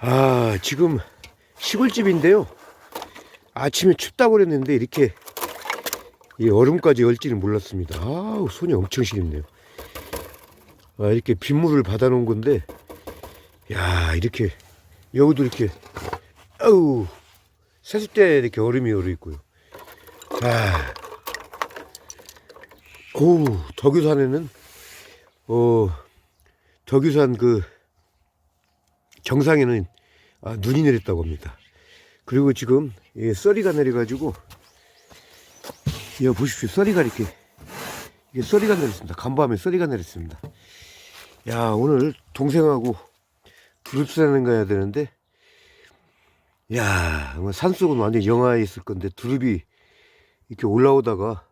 아, 지금 시골집인데요. 아침에 춥다고 그랬는데 이렇게 이 얼음까지 열지는 몰랐습니다. 아우, 손이 엄청 시립네요. 아, 이렇게 빗물을 받아 놓은 건데, 야, 이렇게, 여기도 이렇게, 아우, 세숫대 이렇게 얼음이 얼어 있고요. 아, 오, 덕유산에는, 어, 덕유산 그, 정상에는 아, 눈이 내렸다고 합니다. 그리고 지금 예, 썰이가 내려가지고 여기 보십시오. 썰이가 이렇게 이게 썰이가 내렸습니다. 간밤에 썰이가 내렸습니다. 야 오늘 동생하고 두릅사는 가야 되는데 야 산속은 완전 영하에 있을 건데 두릅이 이렇게 올라오다가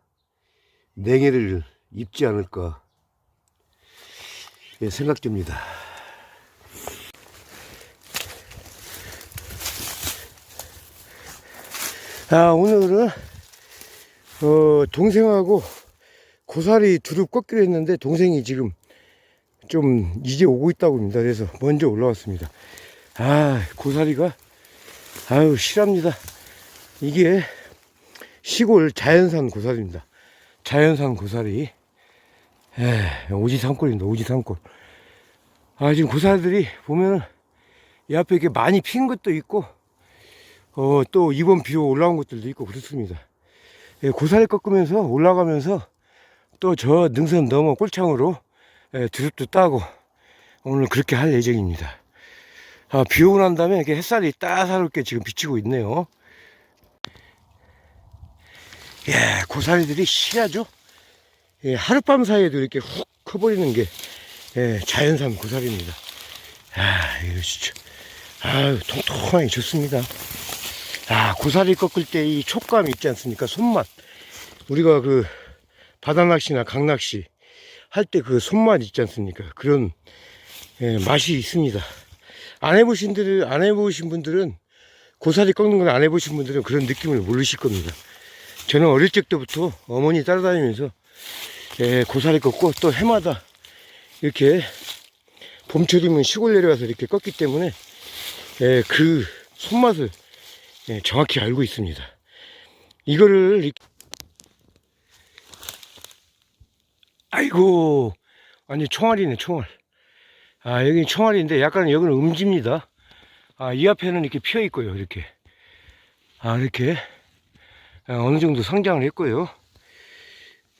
냉해를 입지 않을까 예, 생각됩니다. 아, 오늘은, 어, 동생하고 고사리 두릅 꺾기로 했는데, 동생이 지금 좀 이제 오고 있다고 합니다. 그래서 먼저 올라왔습니다. 아, 고사리가, 아유, 실합니다. 이게 시골 자연산 고사리입니다. 자연산 고사리. 에, 오지 산골입니다. 오지 산골. 아, 지금 고사리들이 보면은, 이 앞에 이렇게 많이 핀 것도 있고, 어, 또 이번 비로 올라온 것들도 있고 그렇습니다. 예, 고사리 꺾으면서 올라가면서 또 저 능선 넘어 꼴창으로 예, 드릅도 따고 오늘 그렇게 할 예정입니다. 아, 비 오고 난 다음에 이렇게 햇살이 따사롭게 지금 비치고 있네요. 예, 고사리들이 실하죠? 예, 하룻밤 사이에도 이렇게 훅 커버리는 게 예, 자연산 고사리입니다. 아, 이거 진짜. 아유, 통통하니 좋습니다. 아, 고사리 꺾을 때 이 촉감 있지 않습니까? 손맛. 우리가 그 바다낚시나 강낚시 할 때 그 손맛 있지 않습니까? 그런 예, 맛이 있습니다. 안 해보신 분들, 안 해보신 분들은 고사리 꺾는 걸안 해보신 분들은 그런 느낌을 모르실 겁니다. 저는 어릴 적부터 어머니 따라다니면서 예, 고사리 꺾고 또 해마다 이렇게 봄철이면 시골 내려가서 이렇게 꺾기 때문에 예, 그 손맛을 예, 정확히 알고 있습니다. 이거를 이- 아이고 완전 총알이네 총알. 아 여기 총알인데 약간 여기는 음지입니다. 아 이 앞에는 이렇게 피어 있고요 이렇게. 아 이렇게 아, 어느 정도 성장을 했고요.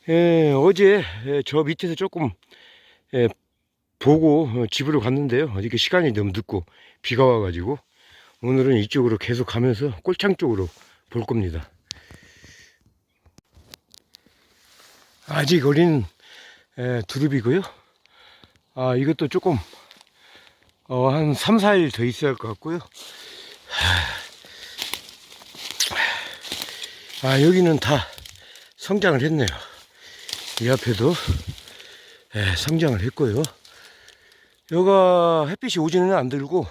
예, 어제 예, 저 밑에서 조금 예, 보고 어, 집으로 갔는데요. 이렇게 시간이 너무 늦고 비가 와가지고 오늘은 이쪽으로 계속 가면서 꼴창 쪽으로 볼 겁니다. 아직 어린 에, 두릅이고요. 아, 이것도 조금 어, 한 3, 4일 더 있어야 할 것 같고요. 아, 여기는 다 성장을 했네요. 이 앞에도 에, 성장을 했고요. 여가 햇빛이 오지는 안 들고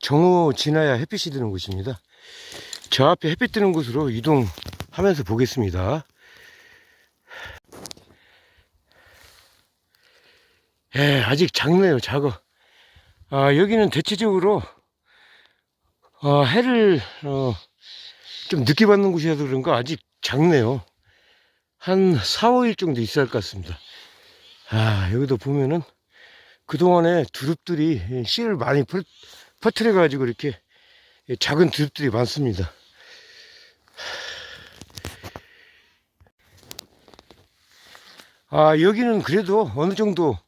정오 지나야 햇빛이 드는 곳입니다. 저 앞에 햇빛 드는 곳으로 이동하면서 보겠습니다. 예, 아직 작네요, 작아. 아, 여기는 대체적으로, 어, 해를, 어, 좀 늦게 받는 곳이라서 그런가 아직 작네요. 한 4, 5일 정도 있어야 할 것 같습니다. 아, 여기도 보면은 그동안에 두릅들이 씨를 많이 풀, 퍼트려 가지고 이렇게 작은 드립들이 많습니다. 아 여기는 그래도 어느 정도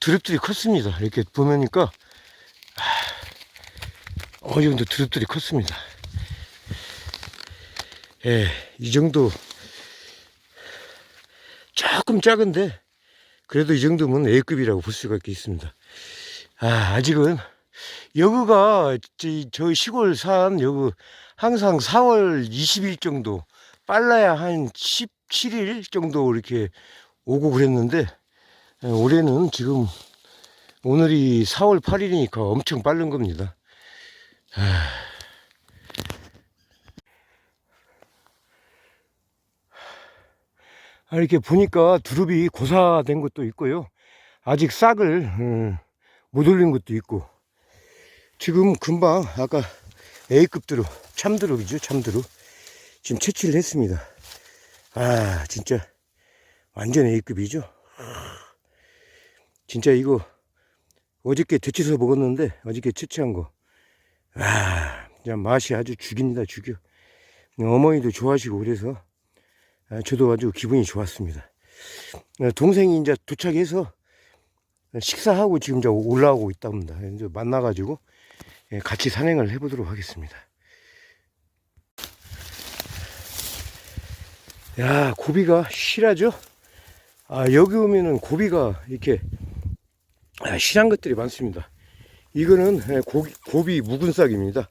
드립들이 컸습니다. 이렇게 보면니까 아, 어느 정도 드립들이 컸습니다. 예, 이 정도 조금 작은데 그래도 이 정도면 A급이라고 볼 수가 있습니다. 아, 아직은 여기가 저- 시골 산 여기 항상 4월 20일 정도 빨라야 한 17일 정도 이렇게 오고 그랬는데 에, 올해는 지금 오늘이 4월 8일이니까 엄청 빠른 겁니다. 아, 아, 이렇게 보니까 두릅이 고사된 것도 있고요. 아직 싹을 음, 못 올린 것도 있고 지금 금방 아까 A급대로 참드롭이죠 참드롭. 지금 채취를 했습니다. 아 진짜 완전 A급이죠? 진짜 이거 어저께 데쳐서 먹었는데 어저께 채취한 거. 아, 그냥 맛이 아주 죽입니다 죽여. 어머니도 좋아하시고 그래서 아, 저도 아주 기분이 좋았습니다. 아, 동생이 이제 도착해서 식사하고 지금 저 올라오고 있답니다. 이제 만나가지고. 예, 같이 산행을 해보도록 하겠습니다. 야 고비가 실하죠? 아 여기 오면은 고비가 이렇게 아, 실한 것들이 많습니다. 이거는 예, 고기, 고비 묵은 싹입니다.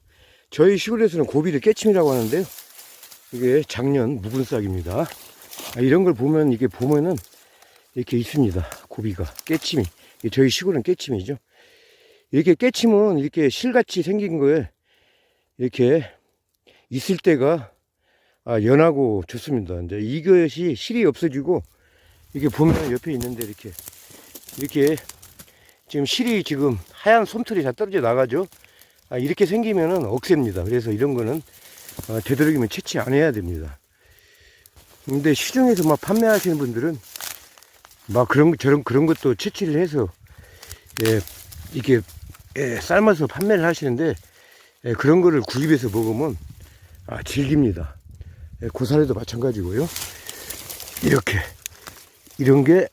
저희 시골에서는 고비를 깨침이라고 하는데요. 이게 작년 묵은 싹입니다. 아, 이런 걸 보면 이게 보면은 이렇게 있습니다. 고비가 깨침이. 저희 시골은 깨침이죠 이렇게 깨침은 이렇게 실같이 생긴 거에 이렇게 있을 때가 아, 연하고 좋습니다. 이제 이것이 실이 없어지고 이게 보면 옆에 있는데 이렇게 이렇게 지금 실이 지금 하얀 솜털이 다 떨어져 나가죠. 아, 이렇게 생기면은 억셉니다. 그래서 이런 거는 어, 되도록이면 채취 안 해야 됩니다. 근데 시중에서 막 판매하시는 분들은 막 그런 거- 저런 그런 것도 채취를 해서 예, 이렇게 예, 삶아서 판매를 하시는데 예, 그런 거를 구입해서 먹으면 아, 질깁니다. 예, 고사리도 마찬가지고요. 이렇게 이런 게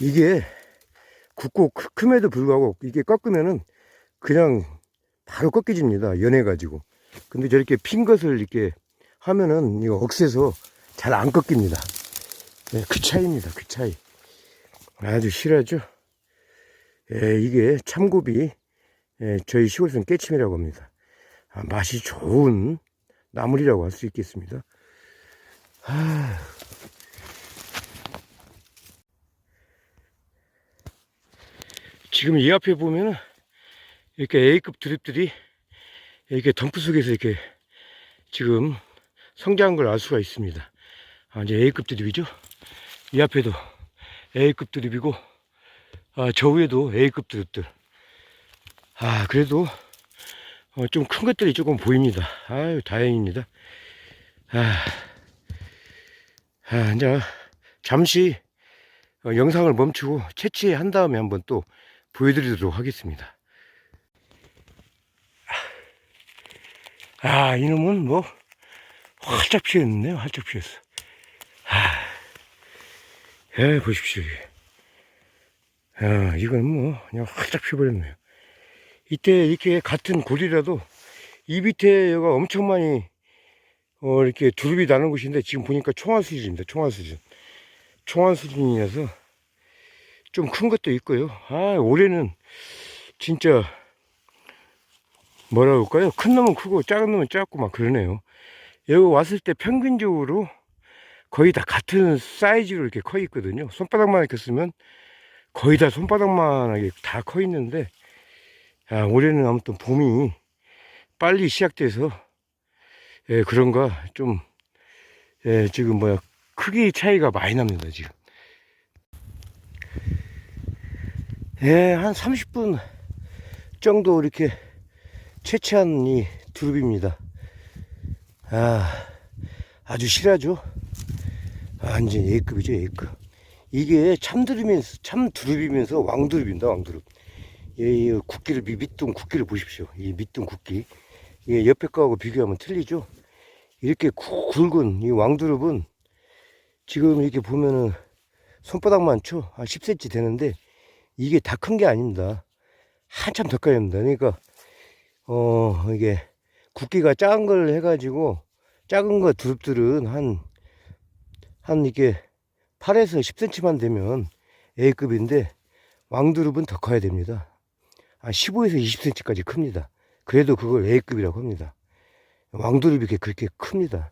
이게 크- 큼에도 불구하고 이게 꺾으면은 그냥 바로 꺾여집니다. 연해가지고. 근데 저렇게 핀 것을 이렇게 하면은 이거 억세서 잘 안 꺾입니다. 예, 그 차이입니다. 그 차이. 아주 실하죠? 예, 이게 참고비, 예, 저희 시골에서는 깨침이라고 합니다. 아, 맛이 좋은 나물이라고 할 수 있겠습니다. 아. 지금 이 앞에 보면은 이렇게 A급 드립들이 이렇게 덤프 속에서 이렇게 지금 성장한 걸 알 수가 있습니다. 아, 이제 A급 드립이죠. 이 앞에도 A급 드립이고 아, 저 위에도 A급 드립들. 아, 그래도 어, 좀 큰 것들이 조금 보입니다. 아유, 다행입니다. 아, 아, 이제 잠시 어, 영상을 멈추고 채취한 다음에 한번 또 보여드리도록 하겠습니다. 아, 이놈은 뭐 활짝 피었네요. 활짝 피었어. 아, 예, 보십시오. 아, 이건 뭐 그냥 활짝 피어버렸네요. 이때 이렇게 같은 골이라도 이 밑에 여가 엄청 많이 어, 이렇게 두릅이 나는 곳인데 지금 보니까 총알 수준입니다. 총알 수준. 총알 수준이라서 좀 큰 것도 있고요. 아, 올해는 진짜 뭐라 그럴까요? 큰 놈은 크고 작은 놈은 작고 막 그러네요. 여기 왔을 때 평균적으로 거의 다 같은 사이즈로 이렇게 커 있거든요. 손바닥만 이렇게 쓰면 거의 다 손바닥만하게 다 커 있는데 아, 올해는 아무튼 봄이 빨리 시작돼서 예, 그런가 좀 예, 지금 뭐야 크기 차이가 많이 납니다 지금. 예, 한 30분 정도 이렇게 채취한 이 두릅입니다. 아, 아주 실하죠? 아, 완전 A급이죠 A급 이게 참두릅이면서 참두릅이면서 왕두릅입니다 왕두릅 예, 이 굵기를 미- 밑둥 굵기를 보십시오. 이 밑둥 굵기. 이게 옆에 거하고 비교하면 틀리죠. 이렇게 굵- 굵은 이 왕두릅은 지금 이렇게 보면은 손바닥만 쳐. 한 10cm 되는데 이게 다 큰 게 아닙니다. 한참 더 커야 합니다. 그러니까 어 이게 굵기가 작은 걸 해가지고 작은 거 두릅들은 한한 이게 8에서 10cm만 되면 A급인데 왕두릅은 더 커야 됩니다. 한 15에서 20cm까지 큽니다. 그래도 그걸 A급이라고 합니다. 왕두릅이 그렇게 큽니다.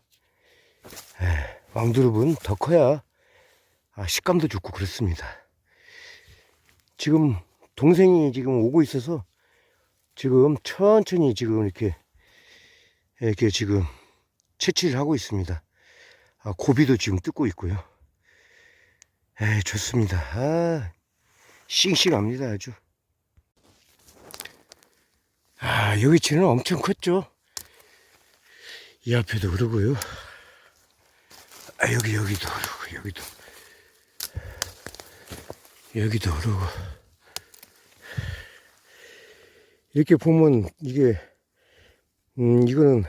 에, 왕두릅은 더 커야 아, 식감도 좋고 그렇습니다. 지금 동생이 지금 오고 있어서 지금 천천히 지금 이렇게 이렇게 지금 채취를 하고 있습니다. 아, 고비도 지금 뜯고 있고요. 에, 좋습니다. 아, 싱싱합니다 아주. 아, 여기 치는 엄청 컸죠? 이 앞에도 그러고요. 아, 여기, 여기도 그러고, 여기도. 여기도 그러고. 이렇게 보면 이게, 음, 이거는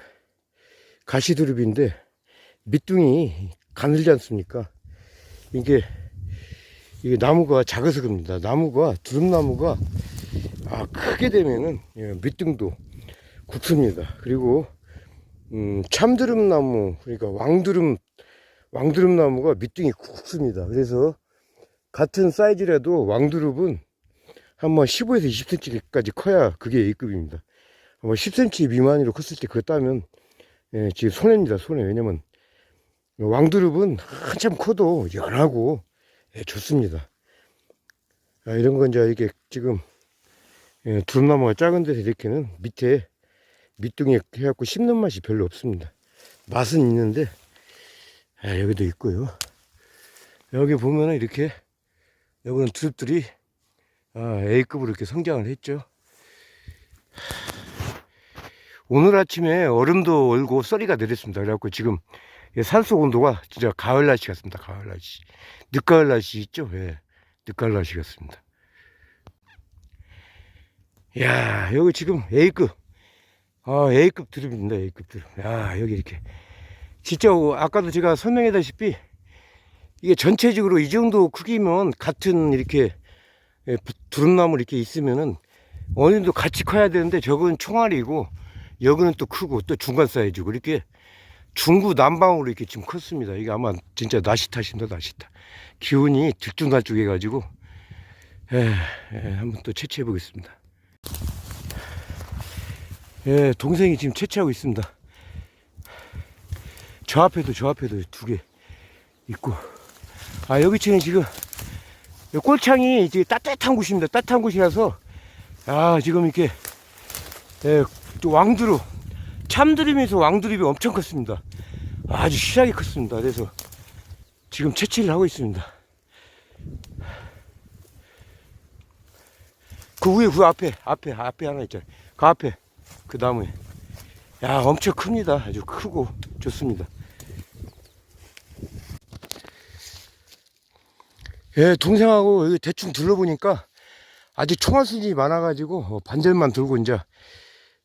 가시드릅인데, 밑둥이 가늘지 않습니까? 이게, 이게 나무가 작아서 그럽니다. 나무가, 두릅나무가, 아, 크게 되면은, 예, 밑둥도 굵습니다. 그리고, 음, 참드름나무, 그러니까 왕드름, 왕드름나무가 밑둥이 굵습니다. 그래서, 같은 사이즈라도 왕드릅은 한번 15에서 20cm까지 커야 그게 A급입니다. 아마 10cm 미만으로 컸을 때 그거 따면, 예, 지금 손해입니다, 손해. 왜냐면, 왕드릅은 한참 커도 연하고, 예, 좋습니다. 아, 이런 건 이제 이게 지금, 예, 두릅나무가 작은 데서 이렇게는 밑에 밑둥이 해갖고 씹는 맛이 별로 없습니다. 맛은 있는데, 아, 여기도 있고요. 여기 보면은 이렇게, 여기는 두릅들이, 아, A급으로 이렇게 성장을 했죠. 오늘 아침에 얼음도 얼고 썰이가 내렸습니다. 그래갖고 지금 산속 온도가 진짜 가을 날씨 같습니다. 가을 날씨. 늦가을 날씨 있죠? 예. 늦가을 날씨 같습니다. 야 여기 지금 A급. 아, A급 드립입니다. A급 드립. 야, 여기 이렇게. 진짜 아까도 제가 설명했다시피 이게 전체적으로 이 정도 크기면 같은 이렇게 예, 두릅나무 이렇게 있으면은 어느 정도 같이 커야 되는데 저건 총알이고 여기는 또 크고 또 중간 사이즈고 이렇게 중구 남방으로 이렇게 지금 컸습니다. 이게 아마 진짜 나시 탓입니다. 나시 탓. 기운이 들쭉날쭉 해가지고 예, 예, 한번 또 채취해 보겠습니다. 예, 동생이 지금 채취하고 있습니다. 저 앞에도 저 앞에도 두 개 있고 아 여기 치는 지금 이 꼴창이 이제 따뜻한 곳입니다. 따뜻한 곳이라서 아 지금 이렇게 예, 또 왕두루 참드림에서 왕두립이 엄청 컸습니다. 아주 실하게 컸습니다. 그래서 지금 채취를 하고 있습니다. 그 위에 그 앞에 앞에 앞에 하나 있잖아요. 그 앞에 그 나무에 야 엄청 큽니다. 아주 크고 좋습니다. 예, 동생하고 여기 대충 둘러보니까 아직 총알 수준이 많아가지고 어, 반절만 들고 이제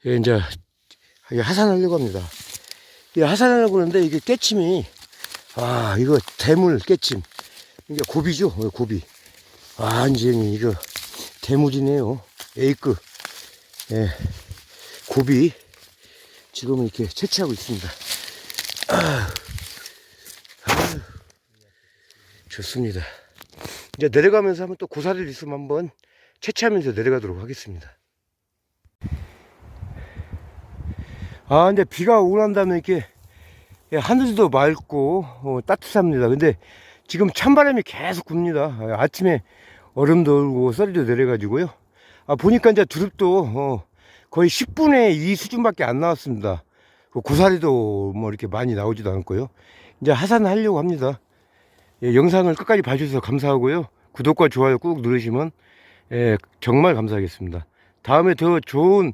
예, 이제 이게 하산하려고 합니다. 이 하산하려고 하는데 이게 깨침이 아 이거 대물 깨침. 이게 고비죠? 어, 고비. 완전히 이거 대물이네요. A급 예, 고비. 지금 이렇게 채취하고 있습니다. 아, 아, 좋습니다. 이제 내려가면서 한번 또 고사리를 있으면 한번 채취하면서 내려가도록 하겠습니다. 아, 근데 비가 오고 난 다음에 이렇게 예, 하늘도 맑고 어, 따뜻합니다. 근데 지금 찬바람이 계속 붑니다. 아, 아침에 얼음도 얼고 썰이도 내려가지고요. 아, 보니까 이제 두릅도 어, 거의 10분의 2 수준밖에 안 나왔습니다. 그 고사리도 뭐 이렇게 많이 나오지도 않고요. 이제 하산하려고 합니다. 예, 영상을 끝까지 봐주셔서 감사하고요. 구독과 좋아요 꾹 누르시면 예, 정말 감사하겠습니다. 다음에 더 좋은